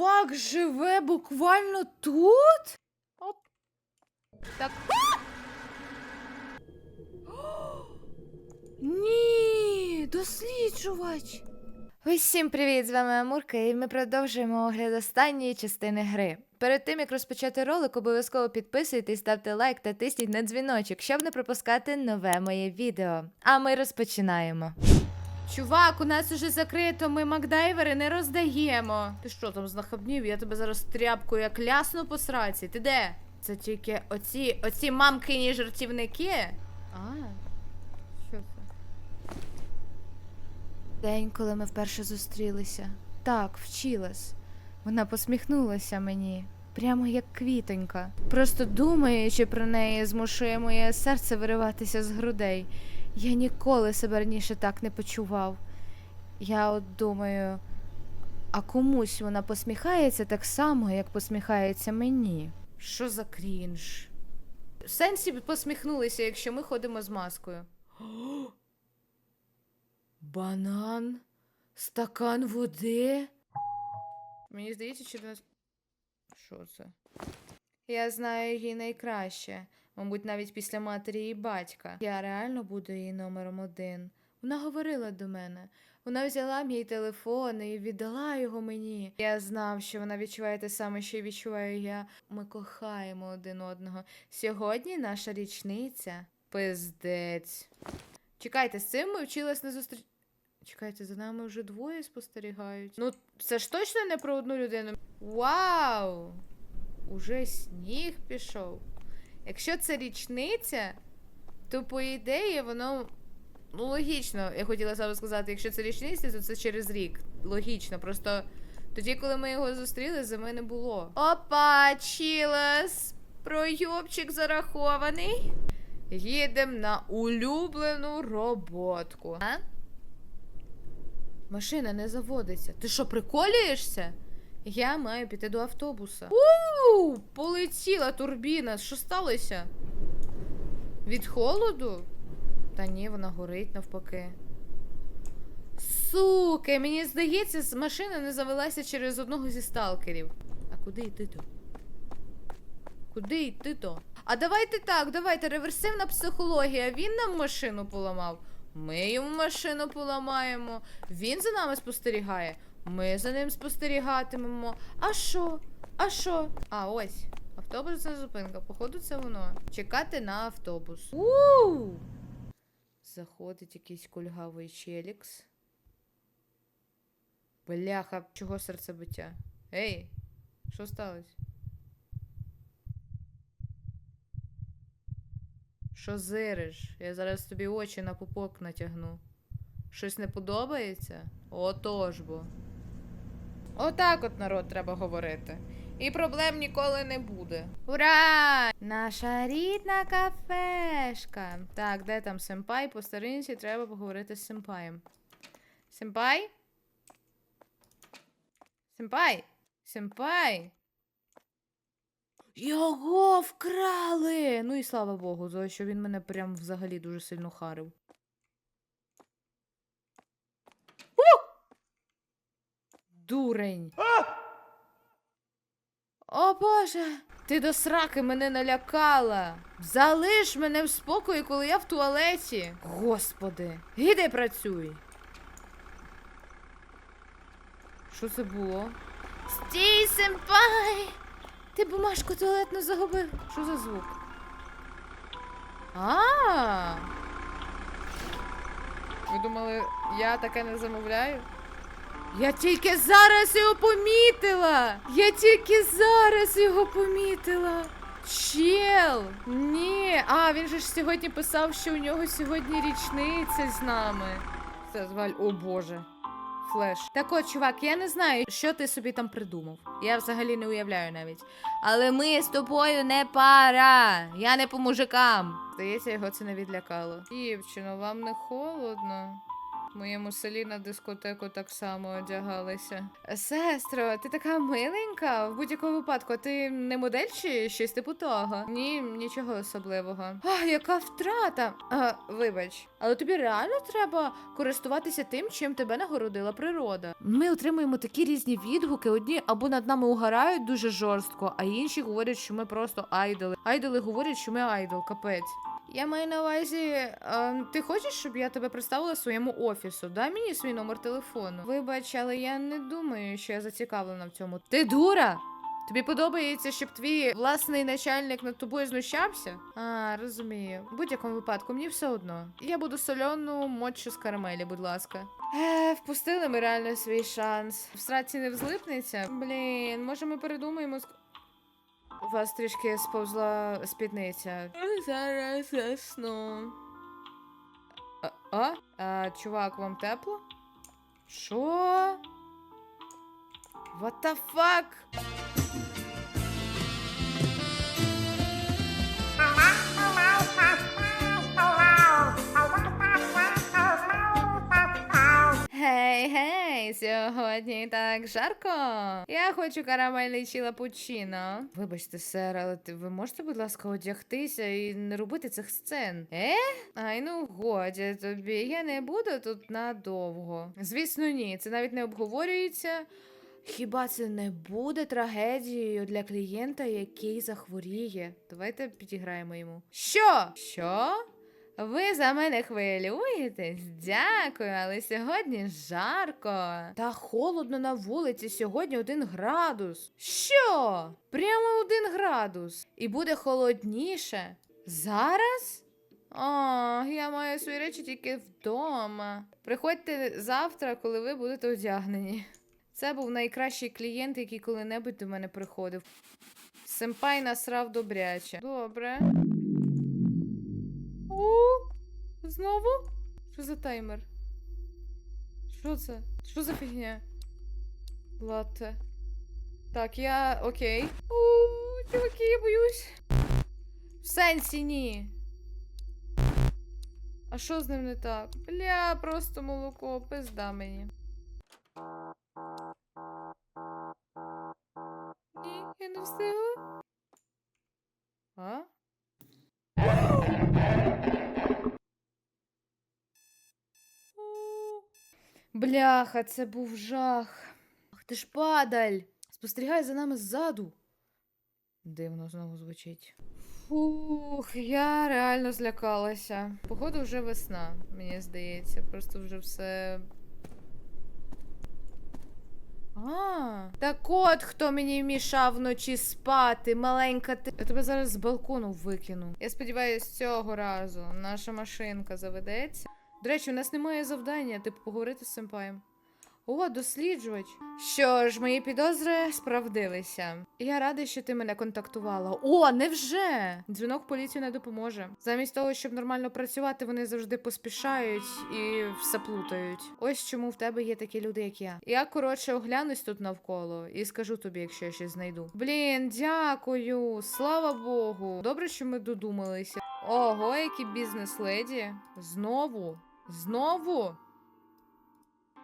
Чувак живе буквально тут? Оп. Так. Ні, досліджувач. Усім привіт! З вами Амурка, і ми продовжуємо огляд останньої частини гри. Перед тим як розпочати ролик, обов'язково підписуйтесь, ставте лайк та тисніть на дзвіночок, щоб не пропускати нове моє відео. А ми розпочинаємо. Чувак, у нас уже закрито, ми Макдайвери не роздаємо. Ти що там знахабнів? Я тебе зараз тряпкою як лясну по сраці. Ти де? Це тільки оці, оці мамкині жартівники. А, що це? День, коли ми вперше зустрілися. Так, вчилась. Вона посміхнулася мені, прямо як квітонька. Просто думаючи про неї, змушує моє серце вириватися з грудей. Я ніколи себе раніше так не почував. Я от думаю, а комусь вона посміхається так само, як посміхається мені. Що за крінж? Сенсі посміхнулися, якщо ми ходимо з маскою. Банан? Стакан води? Мені здається, чи нас. Що це? Я знаю її найкраще. Мабуть, навіть після матері і батька. Я реально буду її номером один. Вона говорила до мене. Вона взяла мій телефон і віддала його мені. Я знав, що вона відчуває те саме, що відчуваю я. Ми кохаємо один одного. Сьогодні наша річниця. Пиздець. Чекайте, з цим ми вчились на зустріч. Чекайте, за нами вже двоє спостерігають. Ну, це ж точно не про одну людину. Вау! Уже сніг пішов. Якщо це річниця, то по ідеї воно. Ну, логічно, я хотіла саме сказати, якщо це річниця, то це через рік. Логічно. Просто тоді, коли ми його зустріли, зими не було. Опа, чілес! Пройобчик зарахований. Їдемо на улюблену роботку. А? Машина не заводиться. Ти що, приколюєшся? Я маю піти до автобуса. У, полетіла турбіна. Що сталося? Від холоду? Та ні, вона горить навпаки. Суки, мені здається, машина не завелася через одного зі сталкерів. А куди йти то? Куди йти то? А давайте так, давайте реверсивна психологія. Він нам машину поламав. Ми йому машину поламаємо. Він за нами спостерігає. Ми за ним спостерігатимемо. А що? А що? А ось. Автобусна зупинка. Походу, це воно. Чекати на автобус. у Заходить якийсь кульгавий челікс. Бляха, чого серцебиття? Ей, що сталося? Що зириш? Я зараз тобі очі на пупок натягну. Щось не подобається? Отож бо. Отак от народ треба говорити. І проблем ніколи не буде. Ура! Наша рідна кафешка. Так, де там сенпай? По старинці треба поговорити з сенпаєм. Сенпай? Сенпай? Сенпай? Його вкрали! Ну і слава Богу, за що він мене прям взагалі дуже сильно харив. Дурень. О Боже, ти до сраки мене налякала. Залиш мене в спокої, коли я в туалеті. Господи, іди працюй. Що це було? Стій, сенпай! Ти бумажку туалетну загубив. Що за звук? А. Ви думали, я таке не замовляю? Я тільки зараз його помітила. Я тільки зараз його помітила. Чел, ні. А, він же ж сьогодні писав, що у нього сьогодні річниця з нами. Це зваль, о боже. Флеш. Так от, чувак, я не знаю, що ти собі там придумав. Я взагалі не уявляю навіть. Але ми з тобою не пара. Я не по мужикам. Здається, його це не відлякало. Дівчино, вам не холодно. В моєму селі на дискотеку так само одягалися. Сестро, ти така миленька. В будь-якому випадку, ти не модель чи щось типу того? Ні, нічого особливого. А, яка втрата? А, вибач, але тобі реально треба користуватися тим, чим тебе нагородила природа. Ми отримуємо такі різні відгуки. Одні або над нами угорають дуже жорстко, а інші говорять, що ми просто айдоли. Айдоли говорять, що ми айдол, капець. Я маю на увазі, е, ти хочеш, щоб я тебе представила своєму офісу? Дай мені свій номер телефону. Вибач, але я не думаю, що я зацікавлена в цьому. Ти дура? Тобі подобається, щоб твій власний начальник над тобою знущався? А, розумію. В будь-якому випадку, мені все одно. Я буду сольону мочу з карамелі, будь ласка. Е, впустили ми реально свій шанс. В сраці не взлипнеться. Блін, може ми передумаємо. У вас трішки сповзла спідниця. Зараз засну. А, а? а чувак, вам тепло? Що? What the fuck? Гей, гей, сьогодні так жарко. Я хочу карамельний чи лапучино. Вибачте, сер, але ти ви можете, будь ласка, одягтися і не робити цих сцен? Е? Ай, ну годі тобі. Я не буду тут надовго. Звісно, ні, це навіть не обговорюється. Хіба це не буде трагедією для клієнта, який захворіє? Давайте підіграємо йому. Що? Що? Ви за мене хвилюєтесь? Дякую, але сьогодні жарко. Та холодно на вулиці сьогодні один градус. Що? Прямо один градус. І буде холодніше. Зараз? О, я маю свої речі тільки вдома. Приходьте завтра, коли ви будете одягнені. Це був найкращий клієнт, який коли-небудь до мене приходив. Семпай насрав добряче. Добре. О, знову? Що за таймер? Що це? Що за фігня? Латте. Так, я окей. У, чуваки, я боюсь. В сенсі ні. А що з ним не так? Бля, просто молоко, пизда мені. Ні, я не встигла. А? О, Бляха, це був жах. Ах ти ж падаль. Спостерігай за нами ззаду. Дивно знову звучить. Фух, я реально злякалася. Походу, вже весна, мені здається. Просто вже все. А, так от хто мені мішав вночі спати, маленька ти. Я тебе зараз з балкону викину. Я сподіваюся, цього разу наша машинка заведеться. До речі, у нас немає завдання, типу, поговорити з симпаєм. О, досліджувач. Що ж, мої підозри справдилися. Я радий, що ти мене контактувала. О, невже? Дзвінок в поліцію не допоможе. Замість того, щоб нормально працювати, вони завжди поспішають і все плутають. Ось чому в тебе є такі люди, як я. Я коротше оглянусь тут навколо і скажу тобі, якщо я щось знайду. Блін, дякую, слава Богу. Добре, що ми додумалися. Ого, які бізнес-леді. Знову? Знову?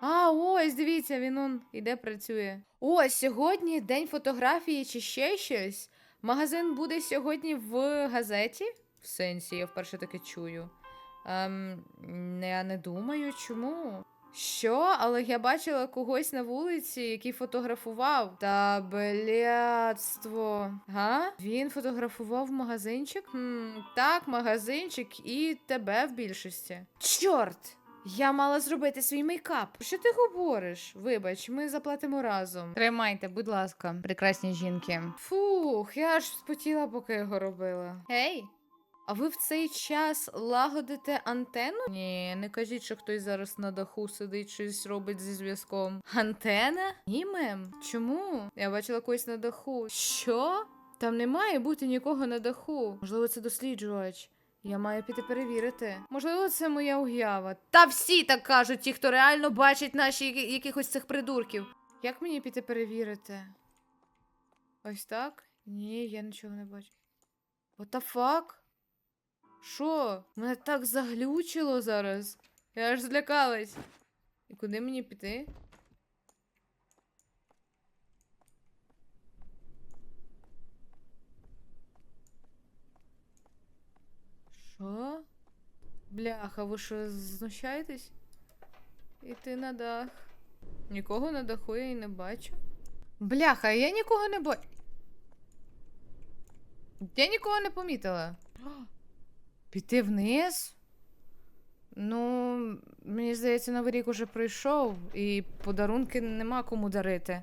А, ось, дивіться, він он іде працює. О, сьогодні день фотографії чи ще щось. Магазин буде сьогодні в газеті? В сенсі, я вперше таке чую. Ем, я не думаю, чому. Що? Але я бачила когось на вулиці, який фотографував. Та блядство. Га? Він фотографував магазинчик? Хм, так, магазинчик і тебе в більшості. Чорт! Я мала зробити свій мейкап. Що ти говориш? Вибач, ми заплатимо разом. Тримайте, будь ласка, прекрасні жінки. Фух, я аж спотіла, поки його робила. Гей! А ви в цей час лагодите антенну? Ні, не кажіть, що хтось зараз на даху сидить, щось робить зі зв'язком. Антена? Ні, мем. Чому? Я бачила когось на даху. Що? Там не має бути нікого на даху. Можливо, це досліджувач. Я маю піти перевірити. Можливо, це моя уява. Та всі так кажуть, ті, хто реально бачить наші якихось цих придурків. Як мені піти перевірити? Ось так? Ні, я нічого не бачу. What the fuck? Що? Мене так заглючило зараз. Я аж злякалась. І куди мені піти? Що? Бляха, ви що знущаєтесь? Іти на дах. Нікого на даху я і не бачу. Бляха, я нікого не бачу. Я нікого не помітила. Піти вниз? Ну, мені здається, Новий рік уже пройшов, і подарунки нема кому дарити.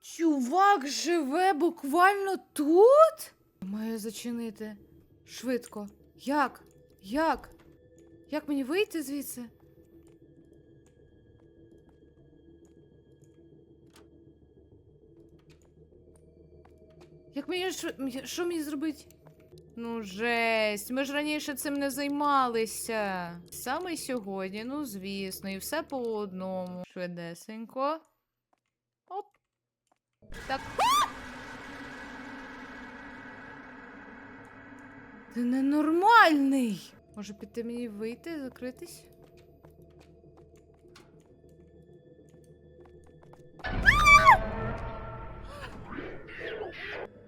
Чувак живе буквально тут? Маю зачинити. Швидко. Як? Як? Як мені вийти звідси? Як мені що, мені- зробити? Ну, жесть, ми ж раніше цим не займалися. Саме сьогодні, ну звісно, і все по одному. Швидесенько. Оп. Так. Ти ненормальний. Може піти мені вийти, закритись?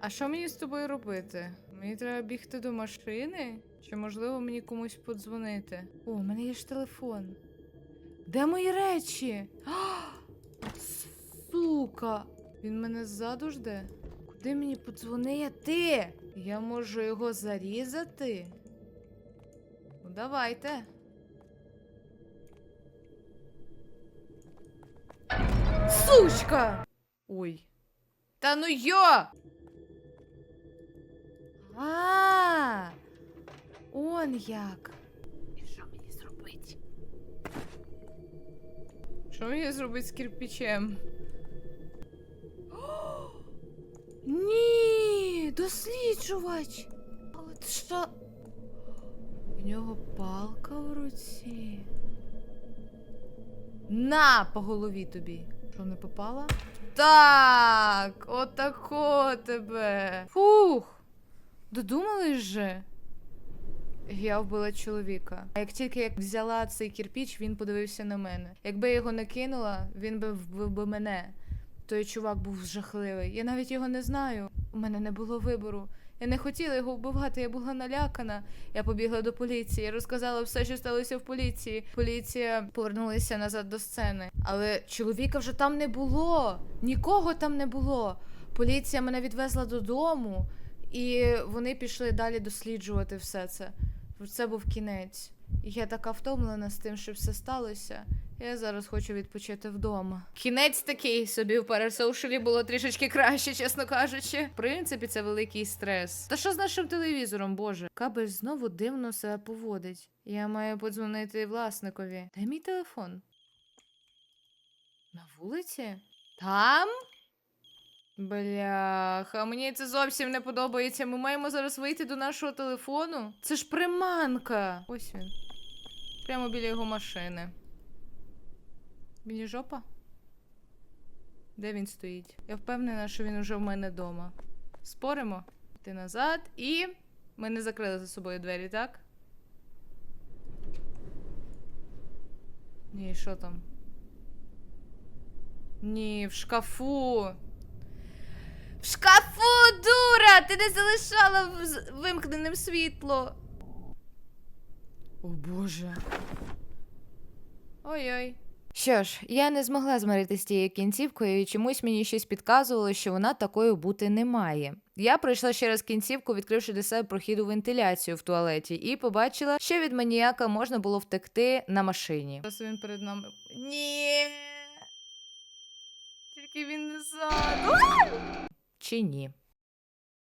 А що мені з тобою робити? Мені треба бігти до машини? Чи можливо мені комусь подзвонити? О, у мене є ж телефон. Де мої речі? А, Сука! Він мене ззаду жде? Куди мені подзвонити? Я можу його зарізати? Ну, давайте. Сучка! Ой. Та ну йо! А, он як. І що мені зробити? Що мені зробити з кирпичем? О! Ні, досліджувач. А От що? У нього палка в руці. На по голові тобі. Що не попала? Так, отако тебе. Фух. Додумались же? Я вбила чоловіка. А як тільки я взяла цей кірпіч, він подивився на мене. Якби я його не кинула, він би вбив би мене. Той чувак був жахливий. Я навіть його не знаю. У мене не було вибору. Я не хотіла його вбивати, я була налякана. Я побігла до поліції, я розказала все, що сталося в поліції. Поліція повернулася назад до сцени. Але чоловіка вже там не було. Нікого там не було. Поліція мене відвезла додому, і вони пішли далі досліджувати все це. Це був кінець. Я така втомлена з тим, що все сталося. Я зараз хочу відпочити вдома. Кінець такий собі в пересоушелі було трішечки краще, чесно кажучи. В принципі, це великий стрес. Та що з нашим телевізором, боже? Кабель знову дивно себе поводить. Я маю подзвонити власникові. Де мій телефон? На вулиці? Там? Бляха, мені це зовсім не подобається. Ми маємо зараз вийти до нашого телефону. Це ж приманка. Ось він. Прямо біля його машини. Біля жопа? Де він стоїть? Я впевнена, що він уже в мене вдома. Споримо? Йти назад і. Ми не закрили за собою двері, так? Ні, що там? Ні, в шкафу. Шкафу, дура! Ти не залишала вимкненим світло. О боже. Ой-ой. Що ж, я не змогла змиритися з тією кінцівкою, і чомусь мені щось підказувало, що вона такою бути не має. Я пройшла ще раз кінцівку, відкривши для себе прохід у вентиляцію в туалеті, і побачила, що від маніяка можна було втекти на машині. Просто він перед нами. Ні. Тільки він не ззаду. Чи ні?